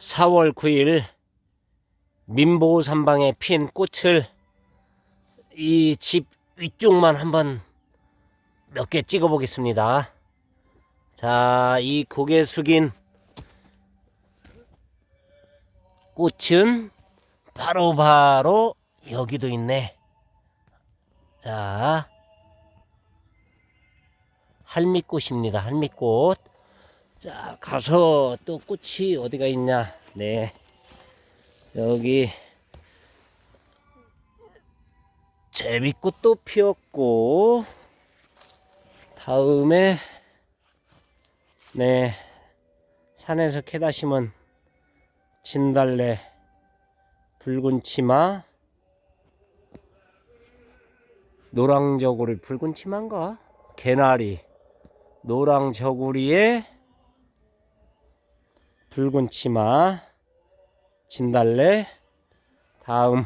4월 9일 민보 산방에 핀 꽃을 이 집 위쪽만 한번 몇 개 찍어 보겠습니다. 자, 이 고개 숙인 꽃은 바로바로 바로 여기도 있네. 자, 할미꽃입니다. 할미꽃. 자, 가서 또 꽃이 어디가 있냐. 네. 여기 제비꽃도 피었고 다음에 네 산에서 캐다 심은 진달래 붉은 치마 노랑 저고리 붉은 치마인가 개나리 노랑 저고리에 붉은 치마 진달래 다음.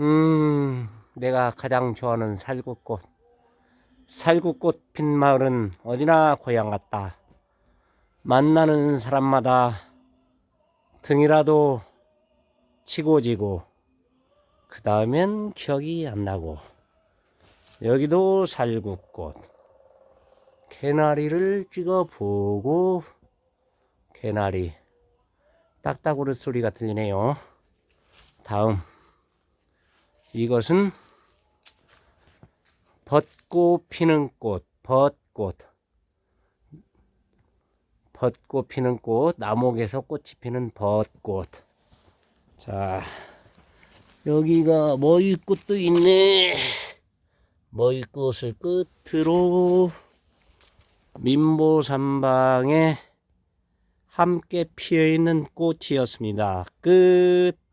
음 내가 가장 좋아하는 살구꽃. 살구꽃 핀 마을은 어디나 고향 같다. 만나는 사람마다 등이라도 치고 지고 그 다음엔 기억이 안 나고. 여기도 살구꽃. 개나리를 찍어 보고 개나리 딱딱우르 소리가 들리네요. 다음 이것은 벚꽃 피는 꽃, 벚꽃. 벚꽃 피는 꽃, 나목에서 꽃이 피는 벚꽃. 자, 여기가 머위꽃도 있네. 머위꽃을 끝으로 민보산방에 함께 피어 있는 꽃이었습니다. 끝.